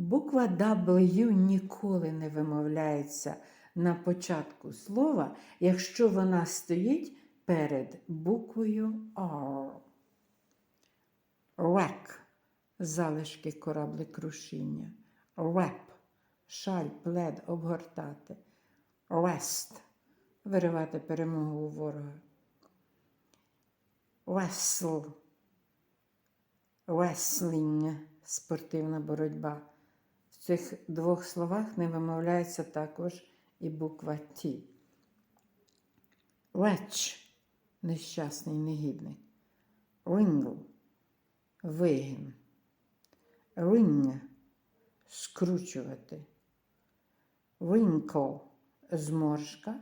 Буква W ніколи не вимовляється на початку слова, якщо вона стоїть перед буквою R. Wreck – залишки кораблекрушіння. Wrap – шаль, плед, обгортати. Rest – виривати перемогу у ворога. Wrestle – wrestling – спортивна боротьба. Цих двох словах не вимовляється також і буква Т. Wretch – нещасний негідник. Wrinkle – вигін. Ring – скручувати. Wrinkle – зморшка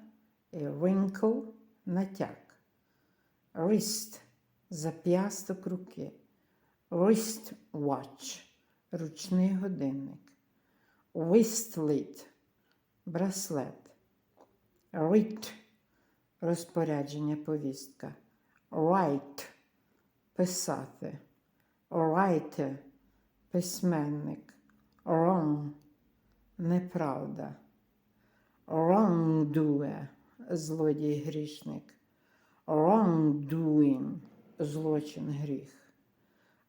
і wrinkle – натяг. Wrist – зап'ясток руки. Wrist watch – ручний годинник. Wristlet – браслет. Writ – розпорядження повістка. Write – писати. Writer – письменник. Wrong – неправда. Wrongdoer – злодій грішник. Wrongdoing – злочин гріх.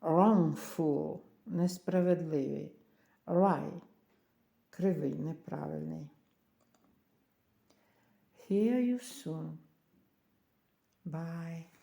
Wrongful – несправедливий. Right – кривий, неправильний. Hear you soon. Bye.